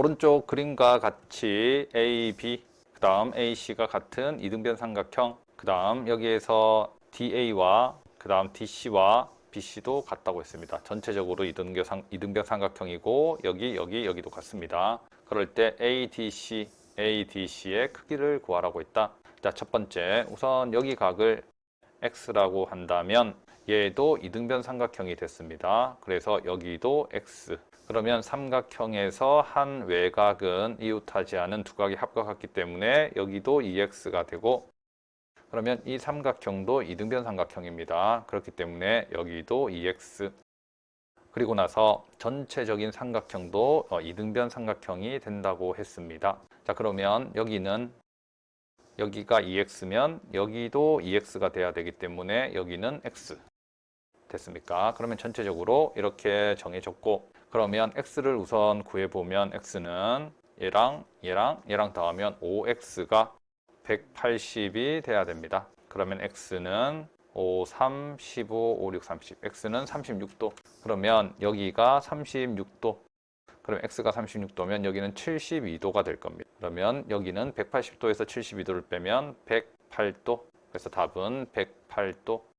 오른쪽 그림과 같이 A, B, 그 다음 AC가 같은 이등변 삼각형, 그 다음 여기에서 DA와 그 다음 DC와 BC도 같다고 했습니다. 전체적으로 이등변, 삼, 이등변 삼각형이고 여기, 여기, 여기도 같습니다. 그럴 때 ADC, ADC의 크기를 구하라고 했다. 자, 첫 번째, 우선 여기 각을 X라고 한다면 얘도 이등변 삼각형이 됐습니다. 그래서 여기도 X. 그러면 삼각형에서 한 외곽은 이웃하지 않은 두 각이 합각했기 때문에 여기도 2X가 되고 그러면 이 삼각형도 이등변 삼각형입니다. 그렇기 때문에 여기도 2X. 그리고 나서 전체적인 삼각형도 어, 이등변 삼각형이 된다고 했습니다. 자, 그러면 여기는 여기가 2x면 여기도 2x가 돼야 되기 때문에 여기는 x 됐습니까? 그러면 전체적으로 이렇게 정해졌고 그러면 x를 우선 구해 보면 x는 얘랑 얘랑 얘랑 더하면 5x가 180이 돼야 됩니다. 그러면 x는 5, 3, 15, 5, 6, 30. x는 36도. 그러면 여기가 36도. 그럼 x가 36도면 여기는 72도가 될 겁니다. 그러면 여기는 180도에서 72도를 빼면 108도. 그래서 답은 108도.